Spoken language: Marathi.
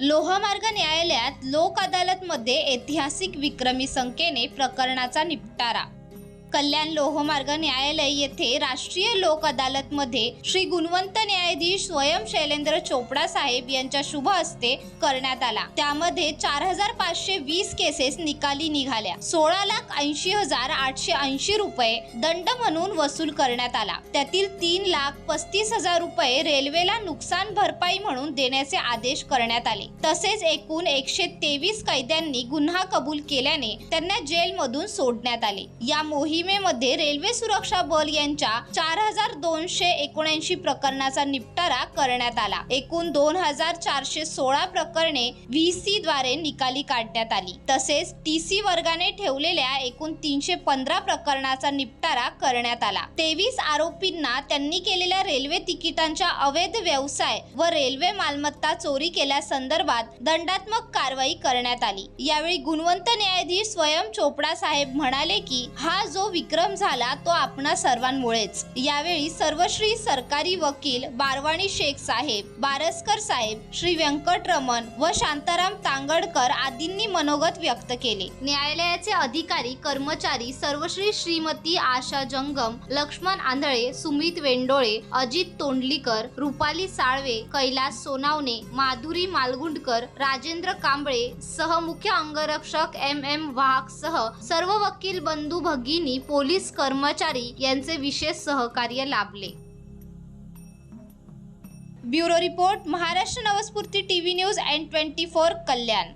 लोहमार्ग न्यायालयात लोक अदालतमध्ये ऐतिहासिक विक्रमी संख्येने प्रकरणाचा निपटारा कल्याण लोहमार्ग न्यायालय येथे राष्ट्रीय लोक अदालतमध्ये श्री गुणवंत न्यायाधीश स्वयं शैलेंद्र चोपडा साहेब यांच्या शुभ हस्ते करण्यात आला. त्यामध्ये चार हजार पाचशे वीस केसेस निकाली निघाल्या. सोळा लाख ऐंशी हजार आठशे ऐंशी रुपये दंड म्हणून वसूल करण्यात आला. त्यातील तीन लाख पस्तीस हजार रुपये रेल्वेला नुकसान भरपाई म्हणून देण्याचे आदेश करण्यात आले. तसेच एकूण एकशे तेवीस कैद्यांनी गुन्हा कबूल केल्याने त्यांना जेलमधून सोडण्यात आले. या मोहिमेमध्ये रेल्वे सुरक्षा बल यांच्या चार हजार दोनशे एकोणऐंशी प्रकरणाचा निपटारा करण्यात आला. एकूण दोन हजार चारशे सोळा प्रकरणे व्ही सी द्वारे निकाली काढण्यात आली. तसेच टी सी वर्गाने ठेवलेल्या एकूण तीनशे पंधरा प्रकरणाचा निपटारा करण्यात आला. तेवीस आरोपींना त्यांनी केलेल्या रेल्वे तिकिटांच्या अवैध व्यवसाय व रेल्वे मालमत्ता चोरी केल्यासंदर्भात दंडात्मक कारवाई करण्यात आली. यावेळी गुणवंत न्यायाधीश स्वयं चोपडा साहेब म्हणाले की हा जो विक्रम झाला तो आपणा सर्वांमुळेच. यावेळी सर्वश्री सरकारी वकील बारवाणी शेख साहेब बारसकर साहेब श्री व्यंकटरमण व शांताराम तांगडकर आदींनी मनोगत व्यक्त केले. न्यायालयाचे अधिकारी कर्मचारी सर्वश्री श्रीमती आशा जंगम लक्ष्मण आंधळे सुमित वेंडोळे अजित तोंडलीकर रुपाली साळवे कैलास सोनावणे माधुरी मालगुंडकर राजेंद्र कांबळे सह मुख्य अंगरक्षक एम एम वाहक सह सर्व वकील बंधू भगिनी पोलीस कर्मचारी यांचे विशेष सहकार्य लाभले. Bureau report Maharashtra Navsphurti TV news and twenty four Kalyan.